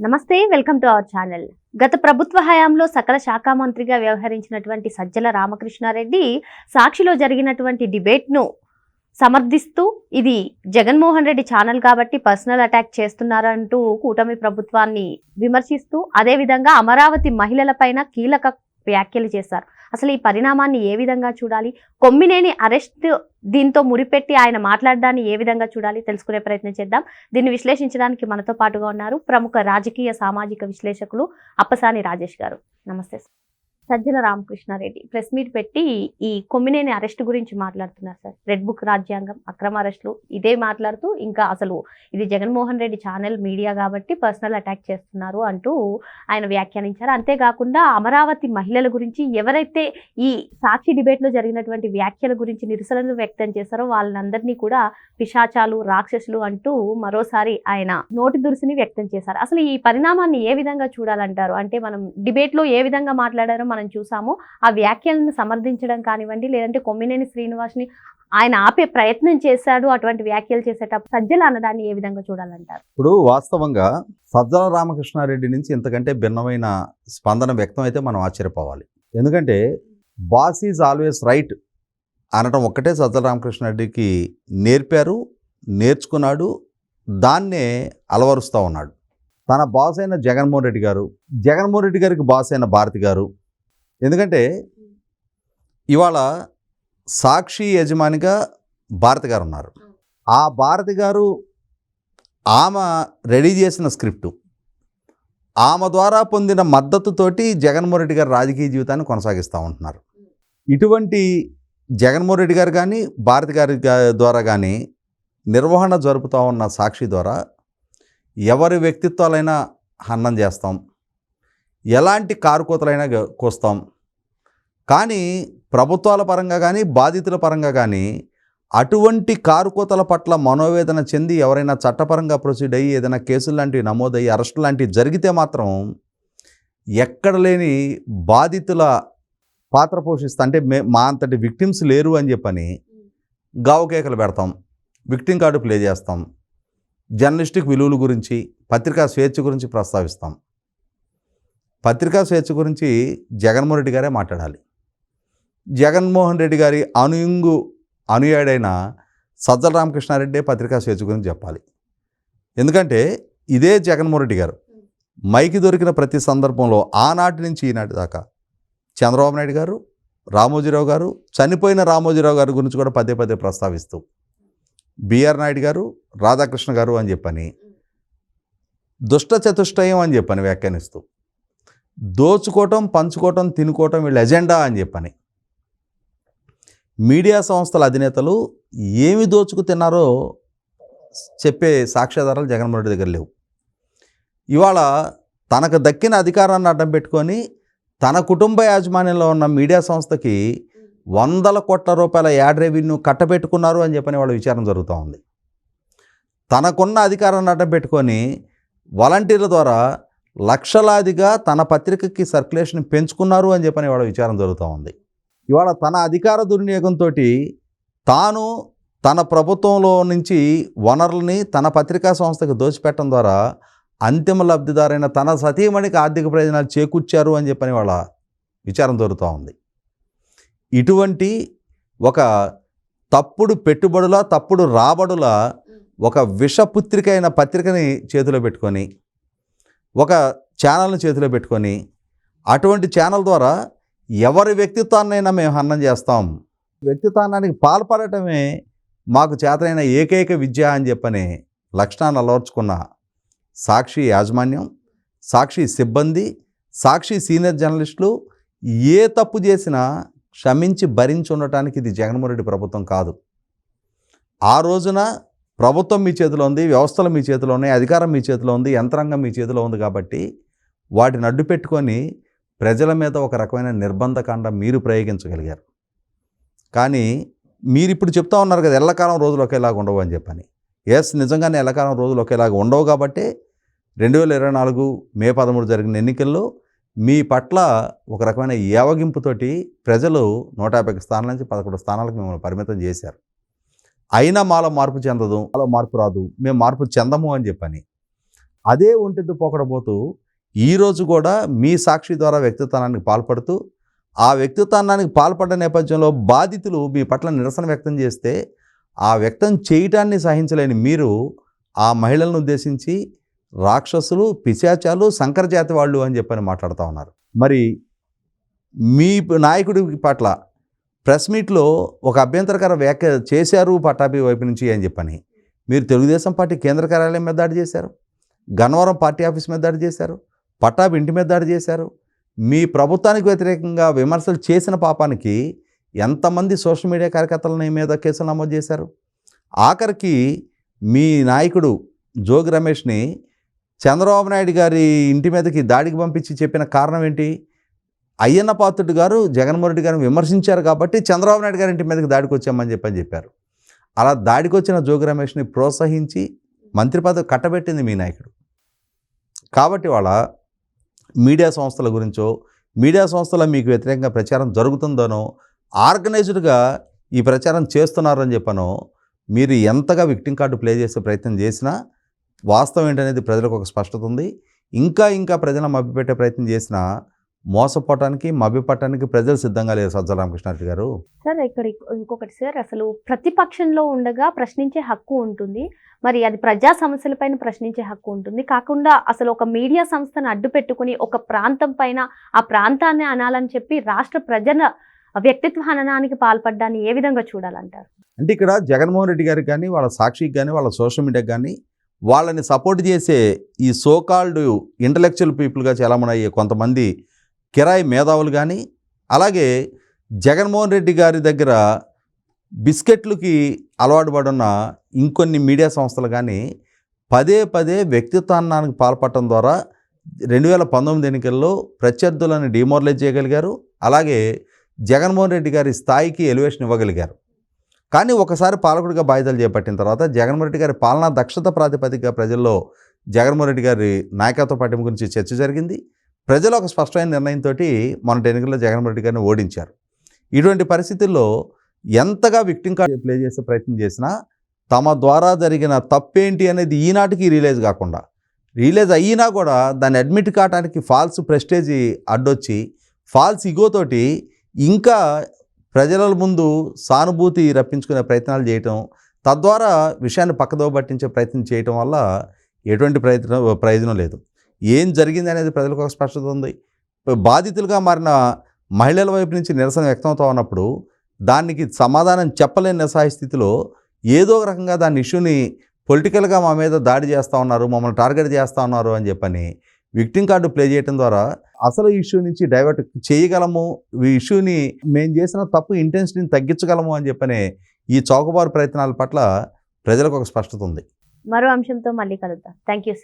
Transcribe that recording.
నమస్తే welcome to our channel. గత ప్రభుత్వ హయాంలో సకల శాఖ మంత్రిగా వ్యవహరించినటువంటి సజ్జల రామకృష్ణారెడ్డి సాక్షిలో జరిగినటువంటి డిబేట్ను సమర్థిస్తూ ఇది జగన్మోహన్ రెడ్డి ఛానల్ కాబట్టి పర్సనల్ అటాక్ చేస్తున్నారంటూ కూటమి ప్రభుత్వాన్ని విమర్శిస్తూ అదేవిధంగా అమరావతి మహిళలపైన కీలక వ్యాఖ్యలు చేశారు. అసలు ఈ పరిణామాన్ని ఏ విధంగా చూడాలి? కొమ్మినేని అరెస్ట్ దీంతో ముడిపెట్టి ఆయన మాట్లాడడాన్ని ఏ విధంగా చూడాలి? తెలుసుకునే ప్రయత్నం చేద్దాం. దీన్ని విశ్లేషించడానికి మనతో పాటుగా ఉన్నారు ప్రముఖ రాజకీయ సామాజిక విశ్లేషకులు అప్పసాని రాజేష్ గారు. నమస్తే sir. Sajjala Ramakrishna Reddy press meet పెట్టి ఈ కొమ్మినేని అరెస్ట్ గురించి మాట్లాడుతున్నారు సార్. రెడ్ బుక్ రాజ్యాంగం అక్రమ అరెస్టులు ఇదే మాట్లాడుతూ ఇంకా అసలు ఇది జగన్మోహన్ రెడ్డి ఛానల్ మీడియా కాబట్టి పర్సనల్ అటాక్ చేస్తున్నారు అంటూ ఆయన వ్యాఖ్యానించారు. అంతేకాకుండా అమరావతి మహిళల గురించి ఎవరైతే ఈ సాక్షి డిబేట్లో జరిగినటువంటి వ్యాఖ్యల గురించి నిరసనలు వ్యక్తం చేశారో వాళ్ళందరినీ కూడా పిశాచాలు రాక్షసులు అంటూ మరోసారి ఆయన నోటి దురుసుని వ్యక్తం చేశారు. అసలు ఈ పరిణామాన్ని ఏ విధంగా చూడాలంటారు? అంటే మనం డిబేట్లో ఏ విధంగా మాట్లాడారో మనం చూసాము. ఆ వ్యాఖ్యలను సమర్థించడం కానివ్వండి లేదంటే కొమ్మినేని శ్రీనివాస్ని ఆయన ఆపే ప్రయత్నం చేశాడు అటువంటి వ్యాఖ్యలు చేసేటప్పుడు సజ్జల అన్నదాన్ని ఏ విధంగా చూడాలంటారు? ఇప్పుడు వాస్తవంగా సజ్జల రామకృష్ణారెడ్డి నుంచి ఇంతకంటే భిన్నమైన స్పందన వ్యక్తం అయితే మనం ఆశ్చర్యపోవాలి. ఎందుకంటే బాస్ ఈజ్ ఆల్వేస్ రైట్ అనడం ఒక్కటే సజ్జల రామకృష్ణారెడ్డికి నేర్పారు నేర్చుకున్నాడు దాన్నే అలవరుస్తూ ఉన్నాడు. తన బాస్ అయిన జగన్మోహన్ రెడ్డి గారు జగన్మోహన్ రెడ్డి గారికి బాస్ అయిన భారతి గారు ఎందుకంటే ఇవాళ సాక్షి యజమానిగా భారతి గారు ఉన్నారు. ఆ భారతి గారు ఆమె రెడీ చేసిన స్క్రిప్టు ఆమె ద్వారా పొందిన మద్దతుతోటి జగన్మోహన్ రెడ్డి గారు రాజకీయ జీవితాన్ని కొనసాగిస్తూ ఉంటున్నారు. ఇటువంటి జగన్మోహన్ రెడ్డి గారు కానీ భారతి గారి ద్వారా కానీ నిర్వహణ జరుపుతూ ఉన్న సాక్షి ద్వారా ఎవరి వ్యక్తిత్వాలైనా హన్నం చేస్తాం. ఎలాంటి కారుకోతలైనా కోస్తాం. కానీ ప్రభుత్వాల పరంగా కానీ బాధితుల పరంగా కానీ అటువంటి కారుకోతల పట్ల మనోవేదన చెంది ఎవరైనా చట్టపరంగా ప్రొసీడ్ అయ్యి ఏదైనా కేసులు లాంటివి నమోదయ్యి అరెస్టు లాంటివి జరిగితే మాత్రం ఎక్కడ లేని బాధితుల పాత్ర పోషిస్తా అంటే మే మా అంతటి విక్టిమ్స్ లేరు అని చెప్పని గావకేకలు పెడతాం. విక్టిమ్ కార్డు ప్లే చేస్తాం. జర్నలిస్టిక్ విలువల గురించి పత్రికా స్వేచ్ఛ గురించి ప్రస్తావిస్తాం. పత్రికా స్వేచ్ఛ గురించి జగన్మోహన్ రెడ్డి గారే మాట్లాడాలి. జగన్మోహన్ రెడ్డి గారి అనుయుంగు అనుయాడైన సజ్జల రామకృష్ణారెడ్డి పత్రికా స్వేచ్ఛ గురించి చెప్పాలి. ఎందుకంటే ఇదే జగన్మోహన్ రెడ్డి గారు మైకి దొరికిన ప్రతి సందర్భంలో ఆనాటి నుంచి ఈనాటి దాకా చంద్రబాబు నాయుడు గారు రామోజీరావు గారు చనిపోయిన రామోజీరావు గారి గురించి కూడా పదే పదే ప్రస్తావిస్తూ బిఆర్ నాయుడు గారు రాధాకృష్ణ గారు అని చెప్పని దుష్ట చతుష్టయం అని చెప్పని వ్యాఖ్యానిస్తూ దోచుకోవటం పంచుకోవటం తినుకోవటం వీళ్ళ ఎజెండా అని చెప్పని. మీడియా సంస్థల అధినేతలు ఏమి దోచుకు తిన్నారో చెప్పే సాక్ష్యాధారాలు జగన్మోహన్ రెడ్డి దగ్గర లేవు. ఇవాళ తనకు దక్కిన అధికారాన్ని అడ్డం పెట్టుకొని తన కుటుంబ యాజమాన్యంలో ఉన్న మీడియా సంస్థకి వందల కోట్ల రూపాయల యాడ్ రెవెన్యూ కట్టబెట్టుకున్నారు అని చెప్పని వాళ్ళ విచారణ జరుగుతూ ఉంది. తనకున్న అధికారాన్ని అడ్డం పెట్టుకొని వాలంటీర్ల ద్వారా లక్షలాదిగా తన పత్రికకి సర్క్యులేషన్ పెంచుకున్నారు అని చెప్పని ఇవాళ విచారం జరుగుతూ ఉంది. ఇవాళ తన అధికార దుర్వినియోగంతో తాను తన ప్రభుత్వంలో నుంచి వనరుల్ని తన పత్రికా సంస్థకు దోచిపెట్టడం ద్వారా అంతిమ లబ్ధిదారైన తన సతీమణికి ఆర్థిక ప్రయోజనాలు చేకూర్చారు అని చెప్పని వాళ్ళ విచారం దొరుకుతూ ఉంది. ఇటువంటి ఒక తప్పుడు పెట్టుబడుల తప్పుడు రాబడుల ఒక విషపుత్రిక అయిన పత్రికని చేతిలో పెట్టుకొని ఒక ఛానల్ని చేతిలో పెట్టుకొని అటువంటి ఛానల్ ద్వారా ఎవరి వ్యక్తిత్వాన్నైనా మేము హన్నం చేస్తాం. వ్యక్తిత్వానికి పాల్పడటమే మాకు చేతనైన ఏకైక విద్య అని చెప్పని లక్షణాన్ని అలవర్చుకున్న సాక్షి యాజమాన్యం సాక్షి సిబ్బంది సాక్షి సీనియర్ జర్నలిస్టులు ఏ తప్పు చేసినా క్షమించి భరించి ఉండటానికి ఇది జగన్మోహన్ రెడ్డి ప్రభుత్వం కాదు. ఆ రోజున ప్రభుత్వం మీ చేతిలో ఉంది వ్యవస్థలు మీ చేతిలో ఉన్నాయి అధికారం మీ చేతిలో ఉంది యంత్రాంగం మీ చేతిలో ఉంది కాబట్టి వాటిని అడ్డు పెట్టుకొని ప్రజల మీద ఒక రకమైన నిర్బంధకాండ మీరు ప్రయోగించగలిగారు. కానీ మీరు ఇప్పుడు చెప్తా ఉన్నారు కదా ఎల్లకాలం రోజులు ఒకేలాగా ఉండవు అని చెప్పని. ఎస్ నిజంగానే ఎల్లకాలం రోజులు ఒకేలాగా ఉండవు కాబట్టి రెండు వేల ఇరవై నాలుగు మే పదమూడు జరిగిన ఎన్నికల్లో మీ పట్ల ఒక రకమైన ఏవగింపుతోటి ప్రజలు నూట యాభై స్థానాల నుంచి పదకొండు స్థానాలకు మిమ్మల్ని పరిమితం చేశారు. అయినా మాలో మార్పు చెందదు మాలో మార్పు రాదు మేము మార్పు చెందము అని చెప్పని. అదే ఒంటిద్దు పోకడపోతూ ఈరోజు కూడా మీ సాక్షి ద్వారా వ్యక్తిత్వానికి పాల్పడుతూ ఆ వ్యక్తిత్వానికి పాల్పడ్డ నేపథ్యంలో బాధితులు మీ పట్ల నిరసన వ్యక్తం చేస్తే ఆ వ్యక్తం చేయటాన్ని సహించలేని మీరు ఆ మహిళలను ఉద్దేశించి రాక్షసులు పిశాచాలు సంకరజాతి వాళ్ళు అని చెప్పని మాట్లాడుతూ ఉన్నారు. మరి మీ నాయకుడి పట్ల ప్రెస్ మీట్లో ఒక అభ్యంతరకర వ్యాఖ్య చేశారు పట్టాభి వైపు నుంచి అని చెప్పని. మీరు తెలుగుదేశం పార్టీ కేంద్ర కార్యాలయం మీద దాడి చేశారు గన్నవరం పార్టీ ఆఫీస్ మీద దాడి చేశారు పట్టాభి ఇంటి మీద దాడి చేశారు. మీ ప్రభుత్వానికి వ్యతిరేకంగా విమర్శలు చేసిన పాపానికి ఎంతమంది సోషల్ మీడియా కార్యకర్తలని మీద కేసులు నమోదు చేశారు? ఆఖరికి మీ నాయకుడు జోగి రమేష్ని చంద్రబాబు నాయుడు గారి ఇంటి మీదకి దాడికి పంపించి చెప్పిన కారణం ఏంటి? అయ్యన్న పాత్రుడు గారు జగన్మోహన్ రెడ్డి గారిని విమర్శించారు కాబట్టి చంద్రబాబు నాయుడు గారి ఇంటి మీదకి దాడికి వచ్చామని చెప్పని చెప్పారు. అలా దాడికి వచ్చిన జోగి రమేష్ని ప్రోత్సహించి మంత్రి పదవి కట్టబెట్టింది మీ నాయకుడు. కాబట్టి వాళ్ళ మీడియా సంస్థల గురించో మీడియా సంస్థల మీకు వ్యతిరేకంగా ప్రచారం జరుగుతుందనో ఆర్గనైజ్డ్గా ఈ ప్రచారం చేస్తున్నారని చెప్పనో మీరు ఎంతగా విక్టింగ్ కార్డు ప్లే చేసే ప్రయత్నం చేసినా వాస్తవం ఏంటనేది ప్రజలకు ఒక స్పష్టత ఉంది. ఇంకా ఇంకా ప్రజలను మభ్యపెట్టే ప్రయత్నం చేసినా మోసపోవటానికి మభ్యపడటానికి ప్రజలు సిద్ధంగా లేరు సజ్జల రామకృష్ణారెడ్డి గారు. సార్ ఇక్కడ ఇంకో- ఇంకొకటి సార్ అసలు ప్రతిపక్షంలో ఉండగా ప్రశ్నించే హక్కు ఉంటుంది. మరి అది ప్రజా సమస్యలపైన ప్రశ్నించే హక్కు ఉంటుంది. కాకుండా అసలు ఒక మీడియా సంస్థను అడ్డు పెట్టుకుని ఒక ప్రాంతం పైన ఆ ప్రాంతాన్ని అనాలని చెప్పి రాష్ట్ర ప్రజల వ్యక్తిత్వ హననానికి పాల్పడ్డాన్ని ఏ విధంగా చూడాలంటారు? అంటే ఇక్కడ జగన్మోహన్ రెడ్డి గారికి కానీ వాళ్ళ సాక్షికి కానీ వాళ్ళ సోషల్ మీడియాకి కానీ వాళ్ళని సపోర్ట్ చేసే ఈ సోకాల్డ్ ఇంటలెక్చువల్ పీపుల్గా చాలామంది అయ్యే కొంతమంది కిరాయి మేధావులు కానీ అలాగే జగన్మోహన్ రెడ్డి గారి దగ్గర బిస్కెట్లకి అలవాటు పడున్న ఇంకొన్ని మీడియా సంస్థలు కానీ పదే పదే వ్యక్తిత్వాన్నానికి పాల్పడటం ద్వారా రెండు వేల పంతొమ్మిది ఎన్నికల్లో ప్రత్యర్థులను డిమోరలైజ్ చేయగలిగారు. అలాగే జగన్మోహన్ రెడ్డి గారి స్థాయికి ఎలివేషన్ ఇవ్వగలిగారు. కానీ ఒకసారి పాలకుడిగా బాధ్యతలు చేపట్టిన తర్వాత జగన్మోహన్ రెడ్డి గారి పాలనా దక్షత ప్రాతిపదికగా ప్రజల్లో జగన్మోహన్ రెడ్డి గారి నాయకత్వ పట్టింపు గురించి చర్చ జరిగింది. ప్రజలు ఒక స్పష్టమైన నిర్ణయంతో మొన్నటి ఎన్నికల్లో జగన్మోహన్ రెడ్డి గారిని ఓడించారు. ఇటువంటి పరిస్థితుల్లో ఎంతగా విక్టింగ్ కార్డ్ ప్లే చేసే ప్రయత్నం చేసినా తమ ద్వారా జరిగిన తప్పేంటి అనేది ఈనాటికి రియలైజ్ కాకుండా రియలైజ్ అయినా కూడా దాన్ని అడ్మిట్ కావడానికి ఫాల్స్ ప్రెస్టేజ్ అడ్డొచ్చి ఫాల్స్ ఇగోతోటి ఇంకా ప్రజల ముందు సానుభూతి రప్పించుకునే ప్రయత్నాలు చేయటం తద్వారా విషయాన్ని పక్కదో పట్టించే ప్రయత్నం చేయటం వల్ల ఎటువంటి ప్రయత్నం ప్రయోజనం లేదు. ఏం జరిగింది అనేది ప్రజలకు ఒక స్పష్టత ఉంది. బాధితులుగా మారిన మహిళల వైపు నుంచి నిరసన వ్యక్తమవుతా ఉన్నప్పుడు దానికి సమాధానం చెప్పలేని నిస్సహాయ స్థితిలో ఏదో ఒక రకంగా దాని ఇష్యూని పొలిటికల్గా మా మీద దాడి చేస్తూ ఉన్నారు మమ్మల్ని టార్గెట్ చేస్తూ ఉన్నారు అని చెప్పని విక్టింగ్ కార్డు ప్లే చేయడం ద్వారా అసలు ఇష్యూ నుంచి డైవర్ట్ చేయగలము? ఈ ఇష్యూని మేము చేసిన తప్పు ఇంటెన్సిటీని తగ్గించగలము అని చెప్పనే ఈ చౌకబారు ప్రయత్నాల పట్ల ప్రజలకు ఒక స్పష్టత ఉంది. మరో అంశంతో మళ్ళీ కలుద్దాం. Thank you sir.